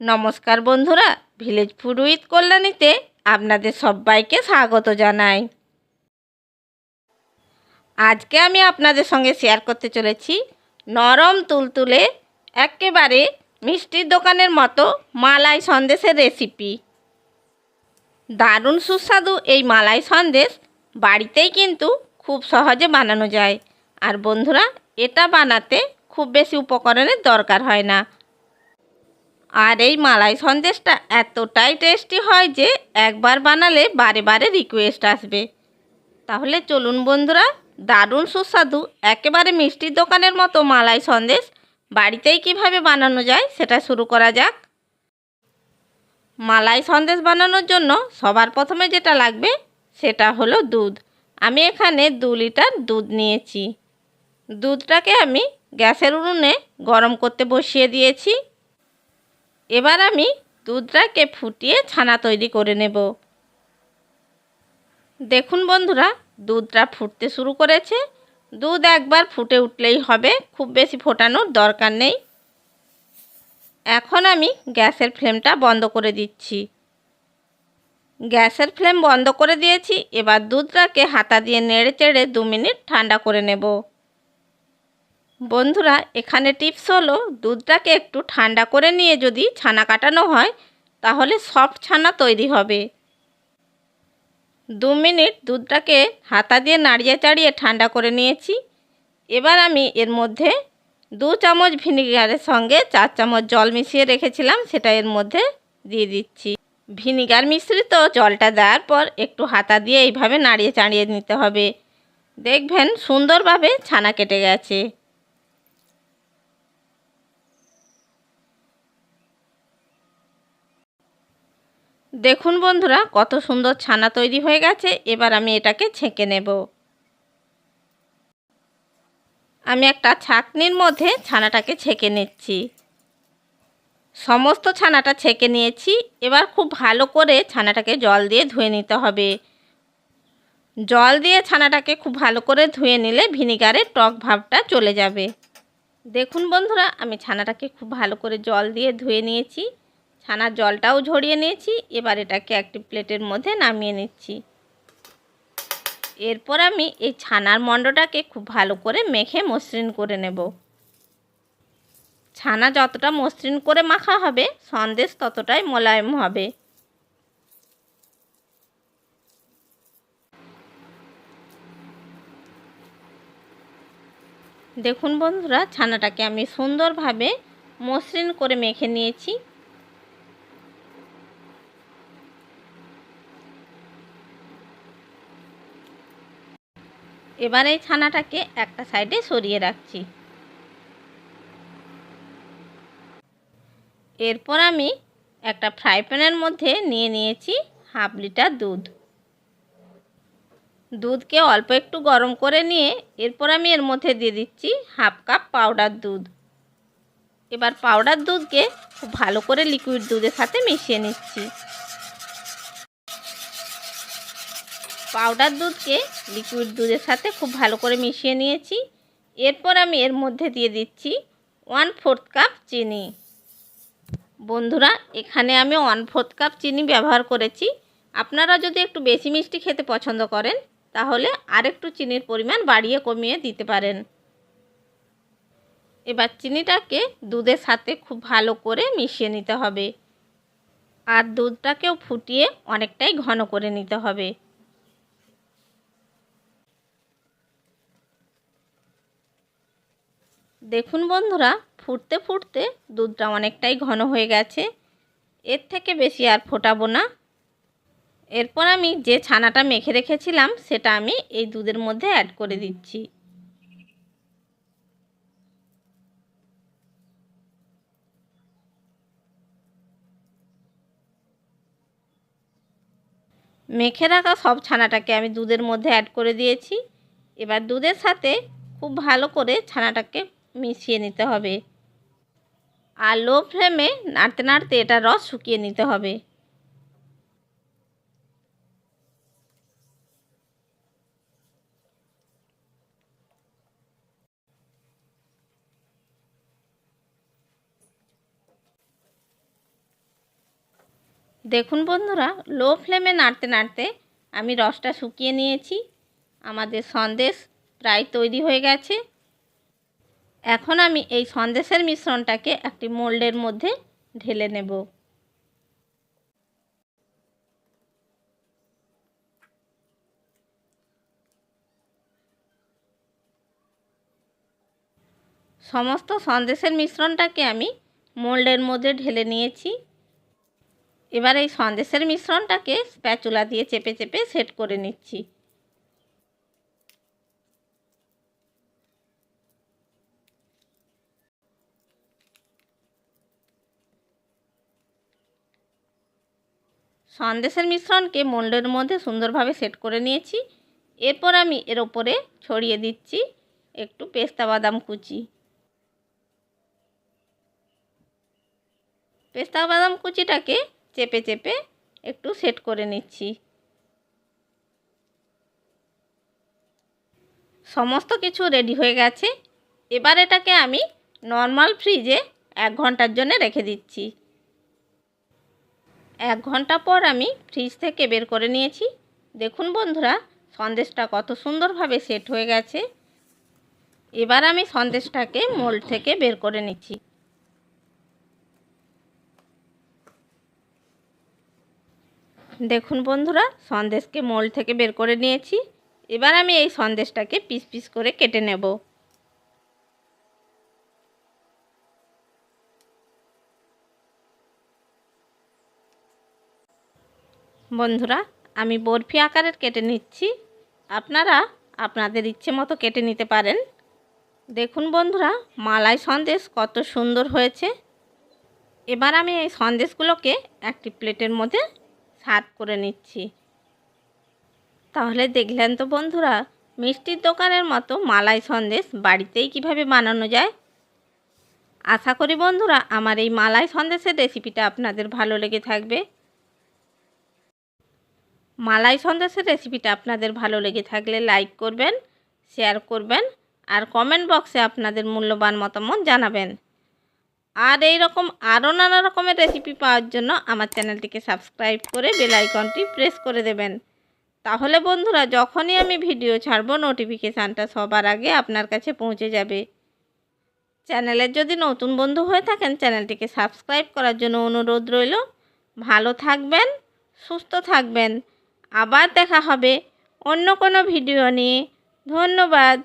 নমস্কার বন্ধুরা village food with কল্যাণীতে আপনাদের সবাইকে স্বাগত জানাই। আজকে আমি আপনাদের সঙ্গে শেয়ার করতে চলেছি নরম তুলতুলে, একেবারে মিষ্টির দোকানের মতো মালাই সন্দেশের রেসিপি দারুণ সুস্বাদু এই মালাই সন্দেশ বাড়িতেই কিন্তু খুব সহজে বানানো যায়। আর বন্ধুরা, এটা বানাতে খুব বেশি উপকরণের দরকার হয় না। আর এই মালাই সন্দেশটা এতটাই টেস্টি হয় যে একবার বানালে বারে বারে রিকোয়েস্ট আসবে। তাহলে চলুন বন্ধুরা, দারুণ সুস্বাদু, একেবারে মিষ্টির দোকানের মতো মালাই সন্দেশ বাড়িতেই কীভাবে বানানো যায় সেটা শুরু করা যাক। মালাই সন্দেশ বানানোর জন্য সবার প্রথমে যেটা লাগবে সেটা হলো দুধ। আমি এখানে দু লিটার দুধ নিয়েছি। দুধটাকে আমি গ্যাসের উনুনে গরম করতে বসিয়ে দিয়েছি। এবার আমি দুধটাকে ফুটিয়ে ছানা তৈরি করে নেব। দেখুন বন্ধুরা, দুধটা ফুটতে শুরু করেছে। দুধ একবার ফুটে উঠলেই হবে, খুব বেশি ফোটানোর দরকার নেই। এখন আমি গ্যাসের ফ্লেমটা বন্ধ করে দিচ্ছি। গ্যাসের ফ্লেম বন্ধ করে দিয়েছি, এবার দুধটাকে হাতা দিয়ে নেড়ে চেড়ে দু মিনিট ঠান্ডা করে নেব। বন্ধুরা, এখানে টিপস হলো, দুধটাকে একটু ঠান্ডা করে নিয়ে যদি ছানা কাটানো হয়, তাহলে সফট ছানা তৈরি হবে। দু মিনিট দুধটাকে হাতা দিয়ে নাড়িয়ে চাড়িয়ে ঠান্ডা করে নিয়েছি। এবার আমি এর মধ্যে দু চামচ ভিনিগারের সঙ্গে চার চামচ জল মিশিয়ে রেখেছিলাম, সেটা এর মধ্যে দিয়ে দিচ্ছি। ভিনিগার মিশ্রিত জলটা দেওয়ার পর একটু হাতা দিয়ে এইভাবে নাড়িয়ে চাড়িয়ে নিতে হবে। দেখবেন সুন্দরভাবে ছানা কেটে গেছে। দেখুন বন্ধুরা, কত সুন্দর ছানা তৈরি হয়ে গেছে, এবার আমি এটাকে ছেঁকে নেব। আমি একটা ছাকনির মধ্যে ছানাটাকে ছেঁকে নিচ্ছি। সমস্ত ছানাটা ছেঁকে নিয়েছি, এবার খুব ভালো করে ছানাটাকে জল দিয়ে ধুয়ে নিতে হবে। জল দিয়ে ছানাটাকে খুব ভালো করে ধুয়ে নিলে ভিনিগারের টক ভাবটা চলে যাবে। দেখুন বন্ধুরা, আমি ছানাটাকে খুব ভালো করে জল দিয়ে ধুয়ে নিয়েছি। ছানার জলটাও ঝরিয়ে নিয়েছি। এবার এটাকে একটি প্লেটের মধ্যে নামিয়ে নিচ্ছি। এরপর আমি এই ছানার মণ্ডটাকে খুব ভালো করে মেখে মসৃণ করে নেব। ছানা যতটা মসৃণ করে মাখা হবে, সন্দেশ ততটাই মোলায়েম হবে। দেখুন বন্ধুরা, ছানাটাকে আমি সুন্দরভাবে মসৃণ করে মেখে নিয়েছি। এবার এই ছানাটাকে একটা সাইডে সরিয়ে রাখছি। এরপর আমি একটা ফ্রাই প্যানের মধ্যে নিয়ে নিয়েছি হাফ লিটার দুধ। দুধকে অল্প একটু গরম করে নিয়ে এরপর আমি এর মধ্যে দিয়ে দিচ্ছি হাফ কাপ পাউডার দুধ। এবার পাউডার দুধকে খুব ভালো করে লিকুইড দুধের সাথে মিশিয়ে নিচ্ছি। পাউডার দুধকে লিকুইড দুধের সাথে খুব ভালো করে মিশিয়ে নিয়েছি। এরপর আমি এর মধ্যে দিয়ে দিচ্ছি ওয়ান ফোর্থ কাপ চিনি। বন্ধুরা, এখানে আমি ওয়ান ফোর্থ কাপ চিনি ব্যবহার করেছি। আপনারা যদি একটু বেশি মিষ্টি খেতে পছন্দ করেন, তাহলে আরেকটু চিনির পরিমাণ বাড়িয়ে কমিয়ে দিতে পারেন। এবার চিনিটাকে দুধের সাথে খুব ভালো করে মিশিয়ে নিতে হবে। আর দুধটাকেও ফুটিয়ে অনেকটাই ঘন করে নিতে হবে। দেখুন বন্ধুরা, ফুটতে ফুটতে দুধটা অনেকটাই ঘন হয়ে গেছে। এর থেকে বেশি আর ফোটাবো না। এরপর আমি যে ছানাটা মেখে রেখেছিলাম, সেটা আমি এই দুধের মধ্যে অ্যাড করে দিচ্ছি। মেখে রাখা সব ছানাটাকে আমি দুধের মধ্যে অ্যাড করে দিয়েছি। এবার দুধের সাথে খুব ভালো করে ছানাটাকে মিশিয়ে নিতে হবে। আর লো ফ্লেমে নাড়তে নাড়তে এটা রস শুকিয়ে নিতে হবে। দেখুন বন্ধুরা, লো ফ্লেমে নাড়তে নাড়তে আমি রসটা শুকিয়ে নিয়েছি। আমাদের সন্দেশ প্রায় তৈরি হয়ে গেছে। এখন আমি এই সন্দেশের মিশ্রণটাকে একটি মোল্ডের মধ্যে ঢেলে নেব। সমস্ত সন্দেশের মিশ্রণটাকে আমি মোল্ডের মধ্যে ঢেলে নিয়েছি। এবার এই সন্দেশের মিশ্রণটাকে স্প্যাচুলা দিয়ে চেপে চেপে সেট করে নিচ্ছি। সন্দেশের মিশ্রণকে মোল্ডের মধ্যে সুন্দরভাবে সেট করে নিয়েছি। এরপর আমি এর ওপরে ছড়িয়ে দিচ্ছি একটু পেস্তা বাদাম কুচি। পেস্তা বাদাম কুচিটাকে চেপে চেপে একটু সেট করে নিচ্ছি। সমস্ত কিছু রেডি হয়ে গেছে। এবার এটাকে আমি নর্মাল ফ্রিজে এক ঘণ্টার জন্য রেখে দিচ্ছি। এক ঘণ্টা পর আমি ফ্রিজ থেকে বের করে নিয়েছি। দেখুন বন্ধুরা, সন্দেশটা কত সুন্দরভাবে সেট হয়ে গেছে। এবার আমি সন্দেশটাকে মোল্ড থেকে বের করে নিচ্ছি। দেখুন বন্ধুরা, সন্দেশকে মোল্ড থেকে বের করে নিয়েছি। এবার আমি এই সন্দেশটাকে পিস পিস করে কেটে নেব। বন্ধুরা, আমি বরফি আকারের কেটে নিচ্ছি। আপনারা আপনাদের ইচ্ছে মতো কেটে নিতে পারেন। দেখুন বন্ধুরা, মালাই সন্দেশ কত সুন্দর হয়েছে। এবার আমি এই সন্দেশগুলোকে একটি প্লেটের মধ্যে সার্ভ করে নিচ্ছি। তাহলে দেখলেন তো বন্ধুরা, মিষ্টির দোকানের মতো মালাই সন্দেশ বাড়িতেই কীভাবে বানানো যায়। আশা করি বন্ধুরা, আমার এই মালাই সন্দেশের রেসিপিটা আপনাদের ভালো লেগে থাকবে। মালাই সন্দেশের রেসিপিটা আপনাদের ভালো লেগে থাকলে লাইক করবেন শেয়ার করবেন আর কমেন্ট বক্সে আপনাদের মূল্যবান মতামত জানাবেন। আর এই রকম আরও নানা রকমের রেসিপি পাওয়ার জন্য আমার চ্যানেলটিকে সাবস্ক্রাইব করে বেল আইকনটি প্রেস করে দেবেন। তাহলে বন্ধুরা, যখনই আমি ভিডিও ছাড়বো নোটিফিকেশানটা সবার আগে আপনার কাছে পৌঁছে যাবে। চ্যানেলের যদি নতুন বন্ধু হয়ে থাকেন, চ্যানেলটিকে সাবস্ক্রাইব করার জন্য অনুরোধ রইল। ভালো থাকবেন, সুস্থ থাকবেন। আবার দেখা হবে অন্য কোনো ভিডিও নিয়ে। ধন্যবাদ।